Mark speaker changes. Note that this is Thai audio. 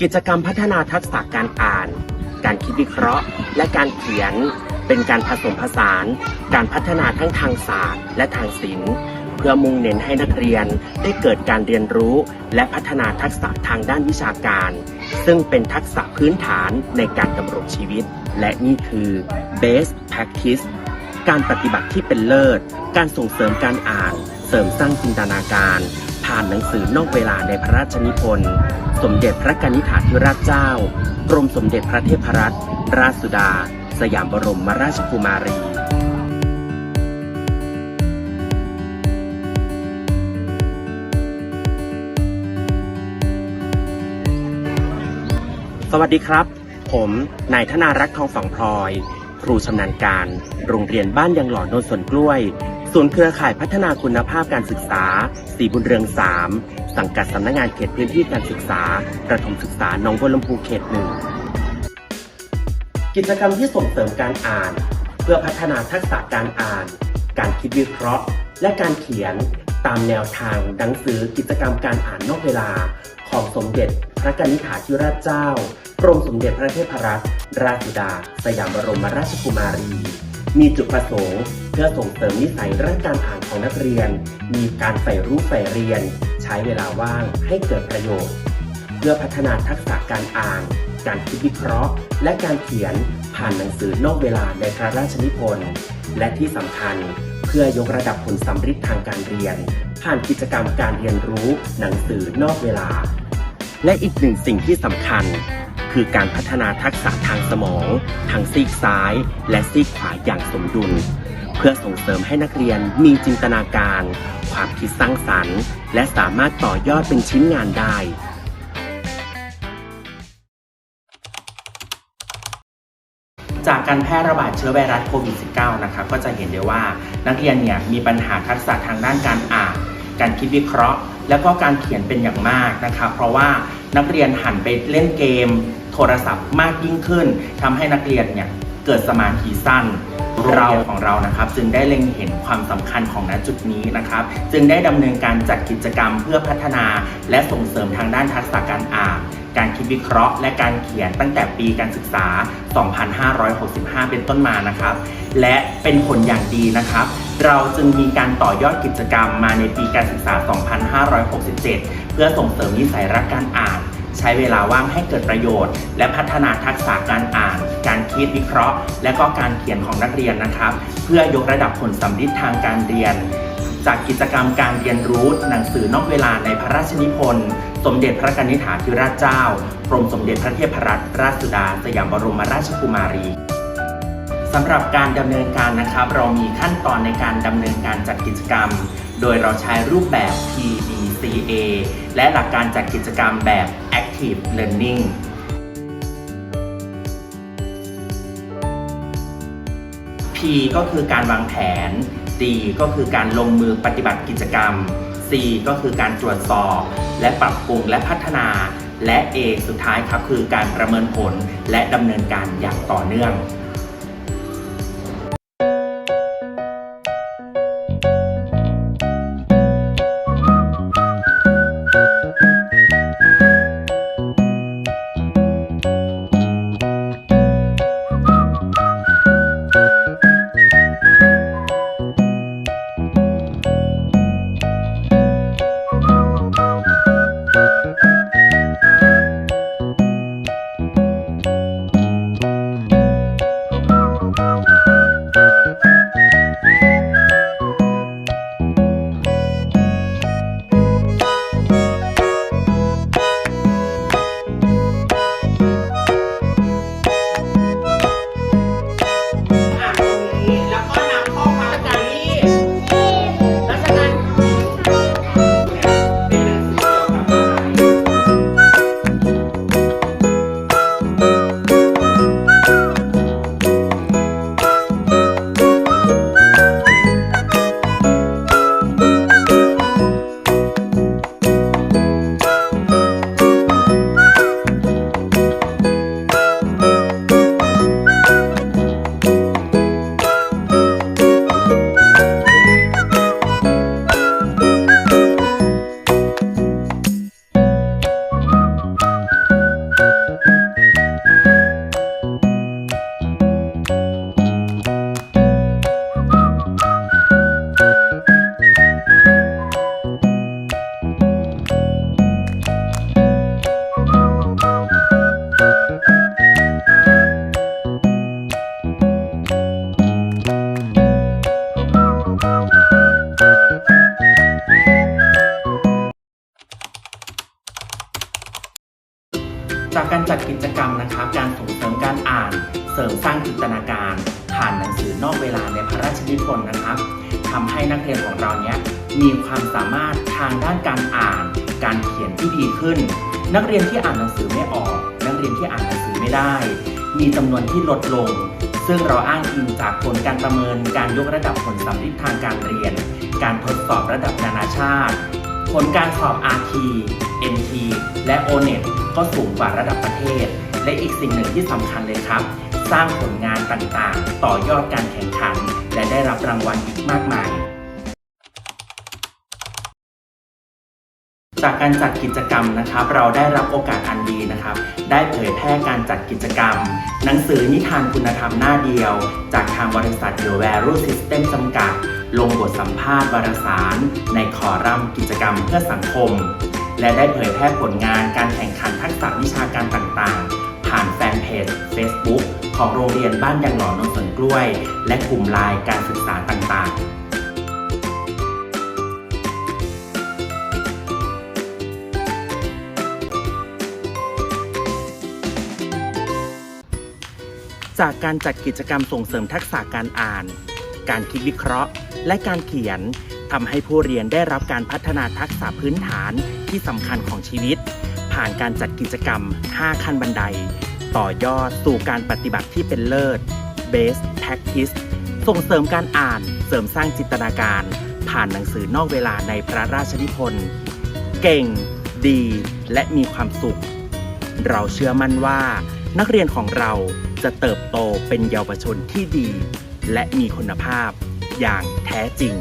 Speaker 1: กิจกรรมพัฒนาทักษะการอ่าน การคิดวิเคราะห์ และการเขียน เป็นการผสมผสาน การพัฒนาทั้งทางศาสตร์ และทางศิลป์ เพื่อมุ่งเน้นให้นักเรียนได้เกิดการเรียนรู้ และพัฒนาทักษะทางด้านวิชาการ ซึ่งเป็นทักษะพื้นฐานในการดำรงชีวิต และนี่คือ best practice การปฏิบัติที่เป็นเลิศ การส่งเสริมการอ่าน เสริมสร้างจินตนาการ ผ่านหนังสือนอกเวลาในพระราชนิพนธ์ สมเด็จพระกนิษฐาธิราชเจ้า กรมสมเด็จพระเทพรัตนราชสุดา สยามบรมราชกุมารีสวัสดีครับ ผมนายธนารักษ์ทองฝังพลอย ครูชำนาญการ โรงเรียนบ้านยังหล่อโนนสวนกล้วย ศูนย์เครือข่ายพัฒนาคุณภาพการศึกษาสีบุญเรือง 3 สังกัดสำนักงานเขตพื้นที่การศึกษา ประถมศึกษาหนองบัวลำพูเขตหนึ่งกิจกรรมที่ส่งเสริมการอ่าน เพื่อพัฒนาทักษะการอ่าน การคิดวิเคราะห์ และการเขียนตามแนวทางหนังสือกิจกรรมการอ่านนอกเวลา ของสมเด็จพระกนิษฐาธิราชเจ้ากรมสมเด็จพระเทพรัตนราชสุดา สยามบรมราชกุมารี มีจุดประสงค์ เพื่อส่งเสริมนิสัยรักการอ่านของนักเรียน มีการใฝ่รู้ใฝ่เรียน ใช้เวลาว่างให้เกิดประโยชน์ เพื่อพัฒนาทักษะการอ่าน การคิดวิเคราะห์ และการเขียนผ่านหนังสือนอกเวลาในพระราชนิพนธ์และที่สำคัญเพื่อยกระดับผลสำฤทธิ์ทางการเรียน ผ่านกิจกรรมการเรียนรู้หนังสือนอกเวลา และอีกหนึ่งสิ่งที่สำคัญ คือการพัฒนาทักษะทางสมองทั้งซีกซ้าย และซีกขวาอย่างสมดุล เพื่อส่งเสริมให้นักเรียนมีจินตนาการ ความคิดสร้างสรรค์ และสามารถต่อยอดเป็นชิ้นงานได้จากการแพร่ระบาดเชื้อไวรัสโควิด -19 นะครับก็จะเห็นได้ว่านักเรียนเนี่ยมีปัญหาทักษะทางด้านการอ่าน การคิดวิเคราะห์ แล้วก็การเขียนเป็นอย่างมากนะครับ เพราะว่านักเรียนหันไปเล่นเกม โทรศัพท์มากยิ่งขึ้นทำให้นักเรียนเนี่ยเกิดสมาธิสั้นเราของเรานะครับ จึงได้เล็งเห็นความสำคัญของณจุดนี้นะครับ จึงได้ดำเนินการจัดกิจกรรมเพื่อพัฒนา และส่งเสริมทางด้านทักษะการอ่านการคิดวิเคราะห์ และการเขียนตั้งแต่ปีการศึกษา 2565 เป็นต้นมานะครับ และเป็นผลอย่างดีนะครับ เราจึงมีการต่อยอดกิจกรรมมาในปีการศึกษา 2567 เพื่อส่งเสริมนิสัยรักการอ่าน ใช้เวลาว่างให้เกิดประโยชน์ และพัฒนาทักษะการอ่าน การคิดวิเคราะห์ และก็การเขียนของนักเรียนนะครับ เพื่อยกระดับผลสำลิดทางการเรียน จากกิจกรรมการเรียนรู้หนังสือนอกเวลาในพระราชนิพนธ์สมเด็จพระกนิษฐาธิราชเจ้ากรมสมเด็จพระเทพรัตนราชสุดา สยามบรมราชกุมารีสำหรับการดำเนินการนะครับ เรามีขั้นตอนในการดำเนินการจัดกิจกรรม โดยเราใช้รูปแบบ P D CA และหลักการจัดกิจกรรมแบบ Active Learning P ก็คือการวางแผน D ก็คือการลงมือปฏิบัติกิจกรรม C ก็คือการตรวจสอบ และปรับปรุงและพัฒนา และ A สุดท้ายครับคือการประเมินผลและดำเนินการอย่างต่อเนื่อง สร้างจินตนาการผ่านหนังสือนอกเวลาในพระราชนิพนธ์นะครับทำให้นักเรียนของเราเนี้ยมีความสามารถทางด้านการอ่าน การเขียนที่ดีขึ้น นักเรียนที่อ่านหนังสือไม่ออก นักเรียนที่อ่านหนังสือไม่ได้ มีจำนวนที่ลดลง ซึ่งเราอ้างอิงจากผลการประเมินการยกระดับผลสำลิดทางการเรียน การทดสอบระดับนานาชาติ ผลการสอบ RT NT และ ONET ก็สูงกว่าระดับประเทศ และอีกสิ่งหนึ่งที่สำคัญเลยครับ สร้างผลงานต่างๆ ต่อยอดการแข่งขัน และได้รับรางวัลอีกมากมาย จากการจัดกิจกรรมนะครับ เราได้รับโอกาสอันดีนะครับ ได้เผยแพร่การจัดกิจกรรม หนังสือนิทานคุณธรรมหน้าเดียว จากทางบริษัท The Value System จำกัด ลงบทสัมภาษณ์วารสาร ในคอรัมน์กิจกรรมเพื่อสังคม และได้เผยแพร่ผลงานการแข่งขันทักษะวิชาการต่างๆ ผ่านแฟนเพจ Facebook ของโรงเรียนบ้านยางหล่อนนสวนกล้วย และกลุ่มไลน์การศึกษาต่างๆจากการจัดกิจกรรมส่งเสริมทักษะการอ่าน การคิดวิเคราะห์ และการเขียนทำให้ผู้เรียนได้รับการพัฒนาทักษะพื้นฐานที่สำคัญของชีวิต ผ่านการจัดกิจกรรม 5 ขั้นบันได ต่อยอดสู่การปฏิบัติที่เป็นเลิศ Best Practice ส่งเสริมการอ่านเสริมสร้างจินตนาการ ผ่านหนังสือนอกเวลาในพระราชนิพนธ์เก่ง ดี และมีความสุข เราเชื่อมั่นว่า นักเรียนของเราจะเติบโตเป็นเยาวชนที่ดี และมีคุณภาพอย่างแท้จริง